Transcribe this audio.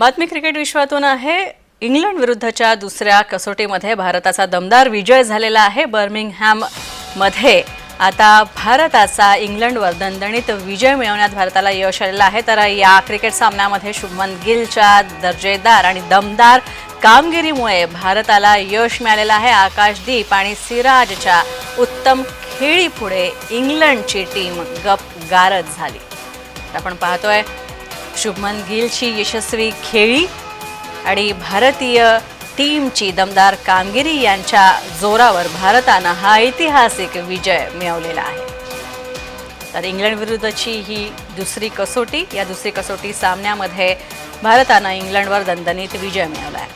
बातमी क्रिकेट विश्वातून आहे. इंग्लंड विरुद्धच्या दुसऱ्या कसोटीमध्ये भारताचा दमदार विजय झालेला आहे बर्मिंगहॅममध्ये आता भारताचा इंग्लंडवर दणदणीत विजय मिळवण्यात भारताला यश आलेलं आहे. तर या क्रिकेट सामन्यामध्ये शुभमन गिलच्या दर्जेदार आणि दमदार कामगिरीमुळे भारताला यश मिळालेलं आहे. आकाशदीप आणि सिराजच्या उत्तम खेळीपुढे इंग्लंडची टीम गप गारद झाली. तर आपण पाहतोय शुभमन गिलची यशस्वी खेळी आणि भारतीय टीमची दमदार कामगिरी यांच्या जोरावर भारतानं हा ऐतिहासिक विजय मिळवलेला आहे. तर इंग्लंड विरुद्धची ही दुसरी कसोटी या दुसरी कसोटी सामन्यामध्ये भारतानं इंग्लंडवर दणदणीत विजय मिळवला आहे